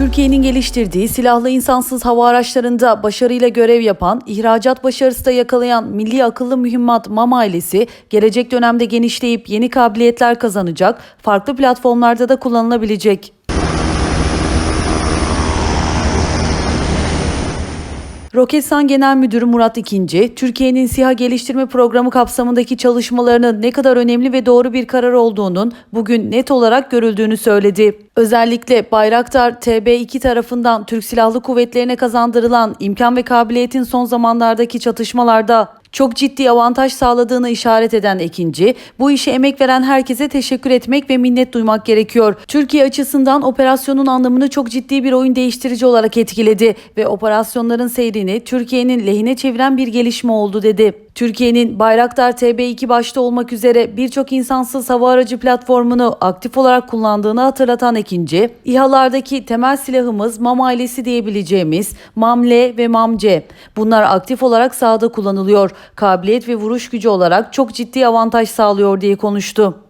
Türkiye'nin geliştirdiği silahlı insansız hava araçlarında başarıyla görev yapan, ihracat başarısı da yakalayan Milli Akıllı Mühimmat MAM ailesi, gelecek dönemde genişleyip yeni kabiliyetler kazanacak, farklı platformlarda da kullanılabilecek. Roketsan Genel Müdürü Murat İkinci, Türkiye'nin SİHA geliştirme programı kapsamındaki çalışmalarının ne kadar önemli ve doğru bir karar olduğunun bugün net olarak görüldüğünü söyledi. Özellikle Bayraktar TB2 tarafından Türk Silahlı Kuvvetlerine kazandırılan imkan ve kabiliyetin son zamanlardaki çatışmalarda çok ciddi avantaj sağladığını işaret eden Ekinci, bu işe emek veren herkese teşekkür etmek ve minnet duymak gerekiyor. Türkiye açısından operasyonun anlamını çok ciddi bir oyun değiştirici olarak etkiledi ve operasyonların seyrini Türkiye'nin lehine çeviren bir gelişme oldu dedi. Türkiye'nin Bayraktar TB2 başta olmak üzere birçok insansız hava aracı platformunu aktif olarak kullandığını hatırlatan Ekinci, İHA'lardaki temel silahımız MAM ailesi diyebileceğimiz MAM-L ve MAM-C. Bunlar aktif olarak sahada kullanılıyor. Kabiliyet ve vuruş gücü olarak çok ciddi avantaj sağlıyor diye konuştu.